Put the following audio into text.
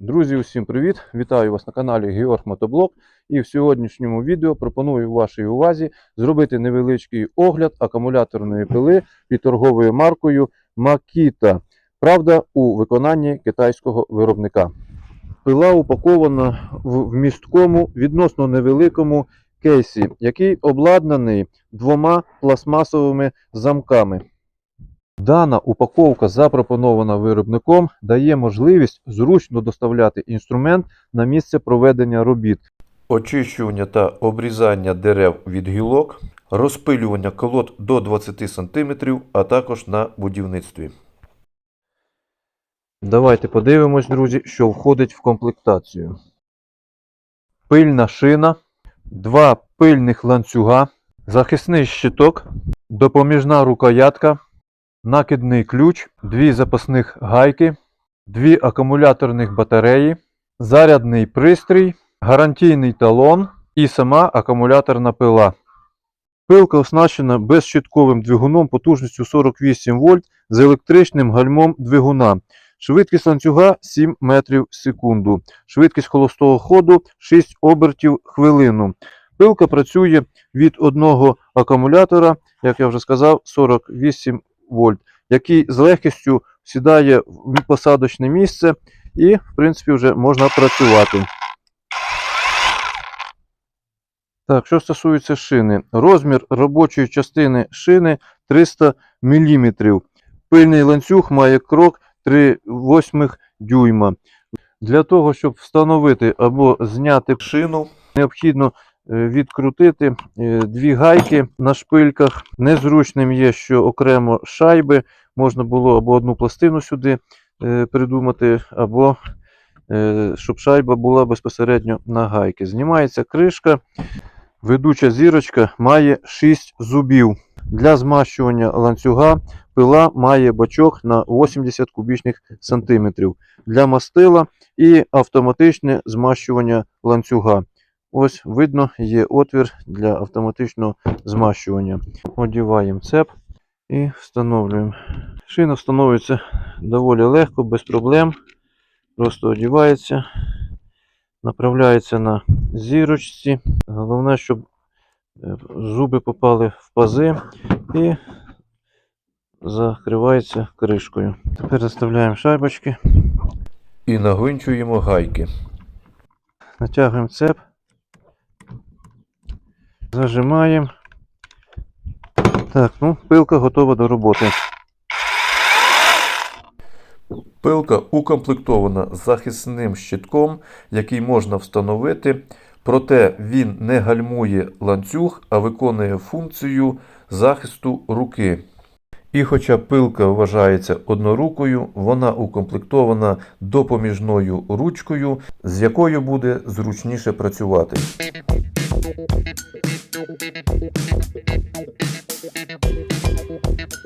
Друзі, усім привіт! Вітаю вас на каналі Георг Мотоблок. І в сьогоднішньому відео пропоную вашій увазі зробити невеличкий огляд акумуляторної пили під торговою маркою Makita. Правда, у виконанні китайського виробника. Пила упакована в вмісткому відносно невеликому кейсі, який обладнаний двома пластмасовими замками. Дана упаковка, запропонована виробником, дає можливість зручно доставляти інструмент на місце проведення робіт. Очищування та обрізання дерев від гілок, розпилювання колод до 20 см, а також на будівництві. Давайте подивимось, друзі, що входить в комплектацію. Пильна шина, два пильних ланцюга, захисний щиток, допоміжна рукоятка, накидний ключ, дві запасних гайки, дві акумуляторних батареї, зарядний пристрій, гарантійний талон і сама акумуляторна пила. Пилка оснащена безщитковим двигуном потужністю 48 вольт з електричним гальмом двигуна. Швидкість ланцюга 7 метрів в секунду. Швидкість холостого ходу 6 обертів хвилину. Пилка працює від одного акумулятора, як я вже сказав, 48 вольт, який з легкістю сідає в посадочне місце і, в принципі, вже можна працювати. Так, що стосується шини, розмір робочої частини шини 300 мм. Пильний ланцюг має крок 3,8 дюйма. Для того, щоб встановити або зняти шину, необхідно відкрутити е, дві гайки на шпильках. Незручним є, що окремо шайби можна було або одну пластину сюди е, придумати, або е, щоб шайба була безпосередньо на гайки. Знімається кришка. Ведуча зірочка має 6 зубів. Для змащування ланцюга пила має бачок на 80 кубічних сантиметрів для мастила і автоматичне змащування ланцюга. Ось видно, є отвір для автоматичного змащування. Одіваємо цеп і встановлюємо. Шина встановлюється доволі легко, без проблем. Просто одівається, направляється на зірочці. Головне, щоб е, зуби попали в пази і закривається кришкою. Тепер заставляємо шайбочки. І нагвинчуємо гайки. Натягуємо цеп. Зажимаємо. Так, ну, пилка готова до роботи. Пилка укомплектована захисним щитком, який можна встановити, проте він не гальмує ланцюг, а виконує функцію захисту руки. І хоча пилка вважається однорукою, вона укомплектована допоміжною ручкою, з якою буде зручніше працювати. Thank you.